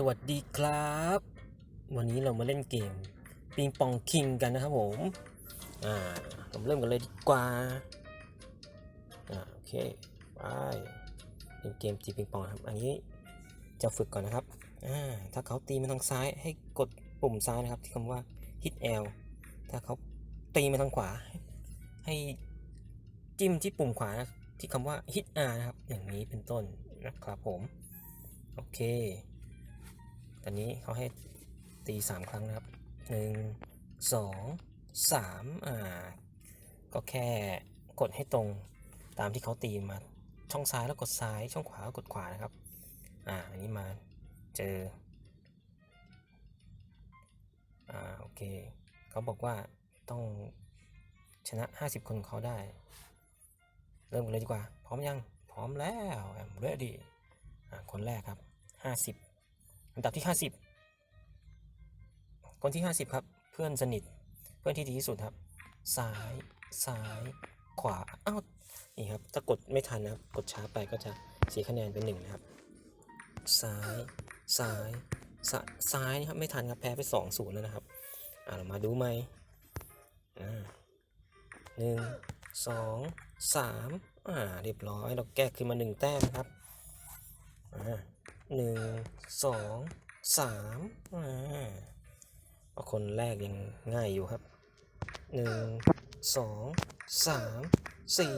สวัสดีครับ วันนี้เรามาเล่นเกมปิงปองคิงกันนะครับผม อ่าผมเริ่มกันเลยดีกว่า อ่า โอเค ไป เป็นเกมตีปิงปองครับ อันนี้จะฝึกก่อนนะครับ อ่า ถ้าเขาตีมาทางซ้ายให้กดปุ่มซ้ายนะครับ ที่คำว่า hit L ถ้าเขาตีมาทางขวา ให้จิ้มที่ปุ่มขวานะที่คำว่า hit R นะครับ อย่างนี้เป็นต้นนะครับผม โอเค อนนี้เขาให้ตีสามครั้งนะครับหนึ่งสองสามอ่า ก็แค่กดให้ตรงตามที่เขาตีมา ช่องซ้ายแล้วกดซ้าย ช่องขวาแล้วกดขวานะครับ อ่า อันนี้มาเจอ อ่า โอเค เขาบอกว่าต้องชนะ 50 คนของเขาได้ เริ่มกันเลยดีกว่า พร้อมยัง พร้อมแล้ว I'm ready อ่า คนแรกครับ 50 อันดับที่ 50 คนที่ 50 ครับ เพื่อนสนิท เพื่อนที่ดีที่สุดครับ ซ้าย ซ้าย ขวา อ้าว นี่ครับ ถ้ากดไม่ทันนะครับ กดช้าไปก็จะเสียคะแนนเป็นหนึ่งนะครับ ซ้าย ซ้าย ซ้ายซ้ายนี่ครับ ไม่ทันครับ แพ้ไปสองศูนย์แล้วนะครับ อ่าเรามาดูไหมอ่าหนึ่งสองสามอ่า เรียบร้อย เราแก้ขึ้นมาหนึ่งแต้มครับ อ่า หนึ่งสองสามอ่าเอาคนแรกยังง่ายอยู่ครับหนึ่งสองสามสี่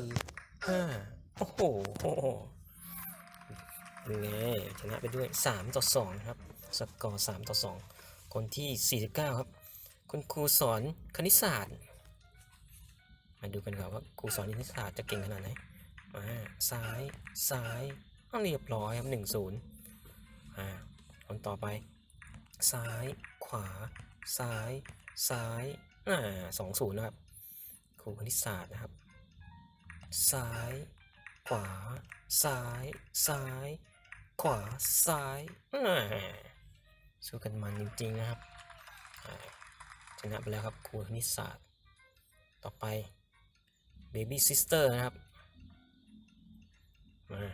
ห้าโอ้โหนไงชนะไปด้วยสามต่อสองครับ สกอร์สามต่อสองคนที่สี่สิบเก้าครับ คุณครูสอนคณิตศาสตร์ มาดูกันก่อนว่าครูสอนคณิตศาสตร์จะเก่งขนาดไหนมาซ้ายซ้ายอ้าวเรียบร้อยครับหนึ่งศูนย์ อ่าคนต่อไป ซ้ายขวา ซ้าย ซ้ายอ่าสองศูนย์นะครับครูคณิตศาสตร์นะครับ ซ้าย ขวา ซ้าย ซ้าย ขวา ซ้ายอ่าสู้กันมันจริง ๆ นะครับชนะไปแล้วครับครูคณิตศาสตร์ ต่อไป Baby Sister นะครับ มา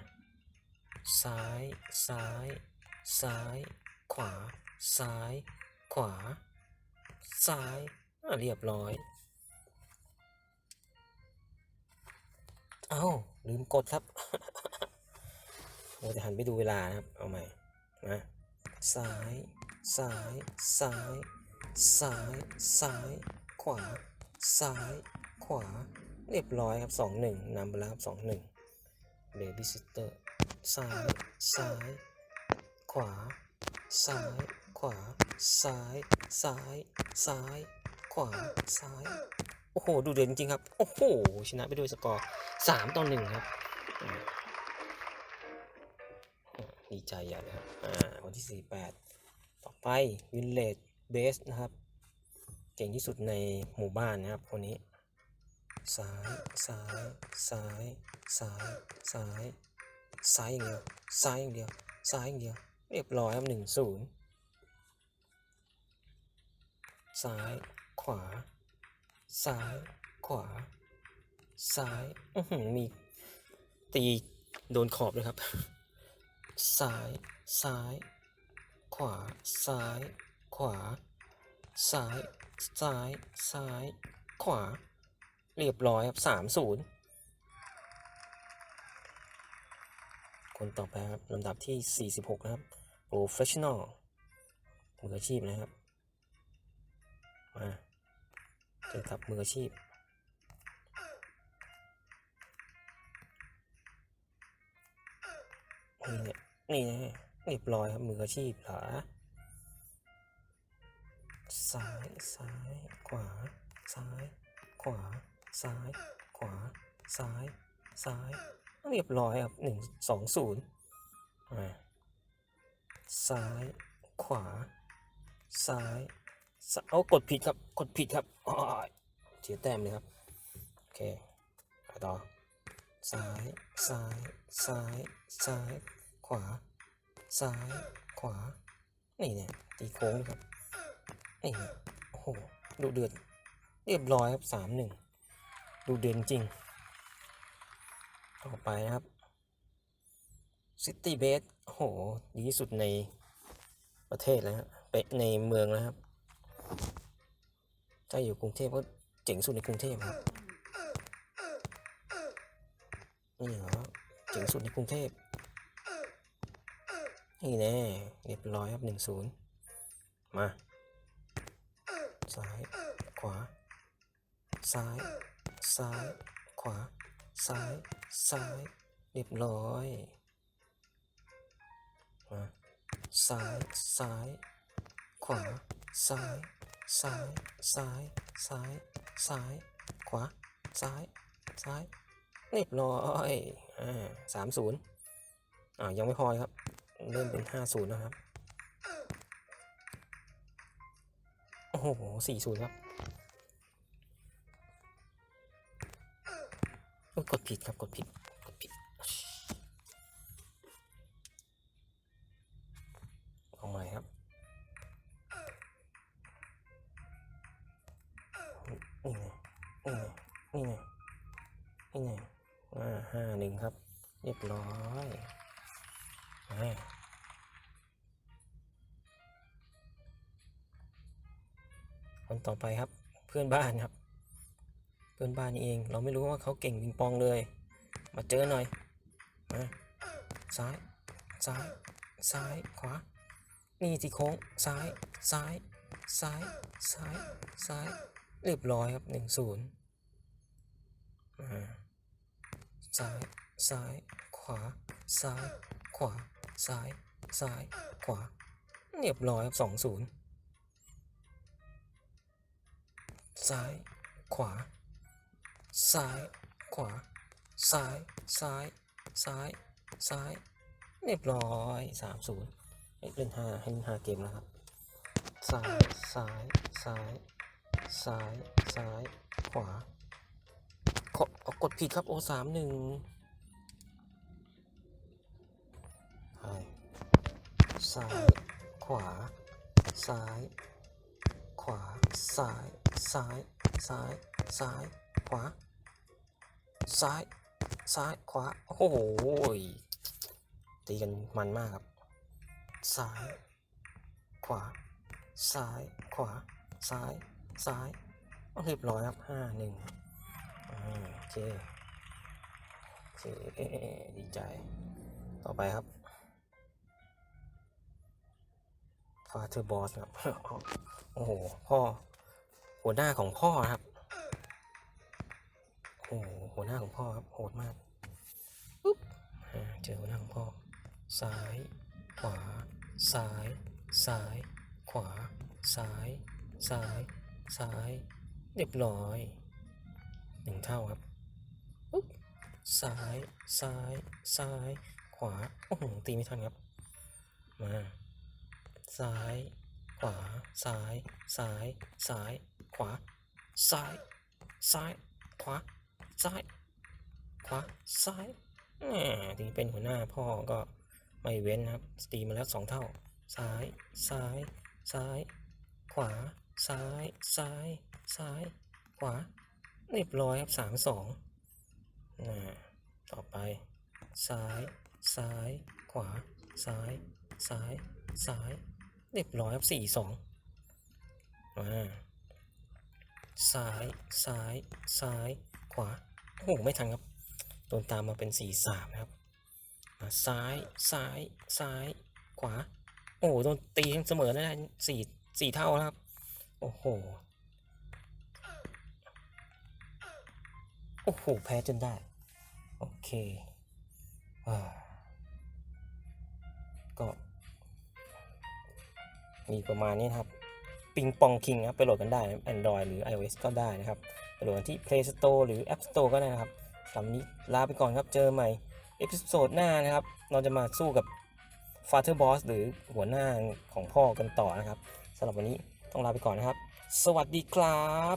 ซ้าย ซ้าย ซ้าย ขวา ซ้าย ขวา ซ้ายเรียบร้อย เอ้า ลืมกดครับโอ้จะหันไปดูเวลานะครับ เอาใหม่นะซ้าย ซ้าย ซ้าย ซ้าย ซ้าย ขวา ซ้าย ขวา เรียบร้อยครับสองหนึ่งนำไปแล้วครับสองหนึ่งเบบี้ซิสเตอร์ซ้าย ซ้าย วา ซ้าย ขวา ซ้าย ซ้าย ซ้าย ขวา ซ้าย โอ้โห ดูเด่นจริงครับ โอ้โห ชนะไปด้วยสกอร์สามต่อหนึ่งครับ ดีใจใหญ่เลยครับ อ่าคนที่สี่แปดต่อไปวินเลดเบสนะครับ เก่งที่สุดในหมู่บ้านนะครับคนนี้ ซ้าย ซ้าย ซ้าย ซ้าย ซ้าย ซ้ายอย่างเดียว ซ้ายอย่างเดียว ซ้ายอย่างเดียว เรียบร้อยครับหนึ่งศูนย์ซ้าย ขวา ซ้าย ขวา ซ้ายอือมีตีโดนขอบเลยครับ ซ้าย ซ้าย ขวา ซ้าย ขวา ซ้าย ซ้าย ซ้าย ขวา เรียบร้อยครับสามศูนย์คนต่อไปครับลำดับที่ 46 นะครับ professional มืออาชีพนะครับ มาเจอกับมืออาชีพ นี่เนี่ยนี่นะเรียบร้อยครับมืออาชีพเหรอซ้าย ซ้าย ขวา ซ้าย ขวา ซ้าย ขวา ซ้าย ซ้าย เรียบร้อยครับหนึ่งสองศูนย์อ่า ซ้าย ขวาซ้ายซ้าย เอากดผิดครับ กดผิดครับอ้อเสียแต้มเลยครับ โอเคไปต่อ ซ้าย ซ้าย ซ้าย ซ้าย ขวา ซ้าย ขวา นี่เนี่ย ตีโค้งครับ นี่เนี่ยโอ้โห ดูเดือด เรียบร้อยครับสามหนึ่ง ดูเด่นจริง ต่อไปนะครับ City b a s โอ้โห ดีที่สุดในประเทศแล้วฮะไปในเมืองแล้วครับ ถ้าอยู่กรุงเทพก็เจ๋งสุดในกรุงเทพครับนี่เหรอเจ๋งสุดในกรุงเทพนี่แน่เรียบร้อยครับหนึ่งศูนย์มาซ้ายขวา ซ้าย ซ้าย ขวา ซ้าย ซ้าย เรียบร้อย มาซ้ายซ้าย ขวา ซ้าย ซ้าย ซ้าย ซ้าย ซ้าย ขวา ซ้าย ซ้ายเรียบร้อยอ่าสามศูนย์อ่ายังไม่พอครับเริ่มเป็นห้าศูนย์นะครับ โอ้โหสี่ศูนย์ครับโอ้ยกดผิดครับ กดผิด เรียบร้อยอ่คนต่อไปครับ เพื่อนบ้านครับ เพื่อนบ้านนี่เอง เราไม่รู้ว่าเขาเก่งปิงปองเลย มาเจอหน่อยมาซ้าย ซ้าย ซ้าย ขวา นี่ที่โค้ง ซ้าย ซ้าย ซ้าย ซ้าย ซ้าย เรียบร้อยครับหนึ่งศูนย์ซ้าย ซ้าย ขวา ซ้าย ขวา ซ้าย ซ้าย ขวา เรียบร้อยครับสองศูนย์ซ้าย ขวา ซ้าย ขวา ซ้าย ซ้าย ซ้าย ซ้าย เรียบร้อยสามศูนย์เล่นห้าให้เล่นห้าเกมแล้วครับ ซ้าย ซ้าย ซ้าย ซ้าย ซ้าย ขวาขออากดผิดครับโอสามหนึ่ง ซ้าย ขวา ซ้าย ขวา ซ้าย ซ้าย ซ้าย ซ้าย ขวา ซ้าย ซ้าย ขวา โอ้โหตีกันมันมากครับ ซ้าย ขวา ซ้าย ขวา ซ้าย ซ้ายเรียบร้อยครับห้าหนึ่งโอเคโอเคดีใจ ต่อไปครับ ฟาเธอร์บอสครับ โอ้โห พ่อ หัวหน้าของพ่อครับ โอ้โห หัวหน้าของพ่อครับ โหดมากปุ๊บอ่าเจอหัวหน้าของพ่อ ซ้าย ขวา ซ้าย ซ้าย ขวา ซ้าย ซ้าย ซ้าย เรียบร้อยหนึ่งเท่าครับปุ๊บซ้าย ซ้าย ซ้าย ขวา โอ้โห ตีไม่ทันครับ มา ซ้าย ขวา ซ้าย ซ้าย ซ้าย ขวา ซ้าย ซ้าย ขวา ซ้าย ขวา ซ้ายแหมถึงเป็นหัวหน้าพ่อก็ไม่เว้นนะครับตีมาแล้วสองเท่า ซ้าย ซ้าย ซ้าย ขวา ซ้าย ซ้าย ซ้าย ขวา เรียบร้อยครับสามสองอ่าต่อไป ซ้าย ซ้าย ขวา ซ้าย ซ้าย ซ้าย เรียบร้อยครับสี่สองมาซ้ายซ้ายซ้ายขวาโอ้โหไม่ทันครับโดนตามมาเป็นสี่สามนะครับมาซ้ายซ้ายซ้ายขวา โอ้โหโดนตีทั้งเสมอนะสี่สี่เท่าแล้วครับ โอ้โหโอ้โหแพ้จนได้ โอเคอ่าก็ มีประมาณนี้นครับปิงปองคิงครับไปโหลดกันได้ Android หรือ iOS ก็ได้นะครับไปโหลดที่ Play Store หรือ App Store ก็ได้นะครับสำหรับวันนี้ลาไปก่อนครับเจอใหม่เอพิโซดหน้านะครับ เราจะมาสู้กับ Father Boss หรือหัวหน้าของพ่อกันต่อนะครับสำหรับวันนี้ต้องลาไปก่อนนะครับ สวัสดีครับ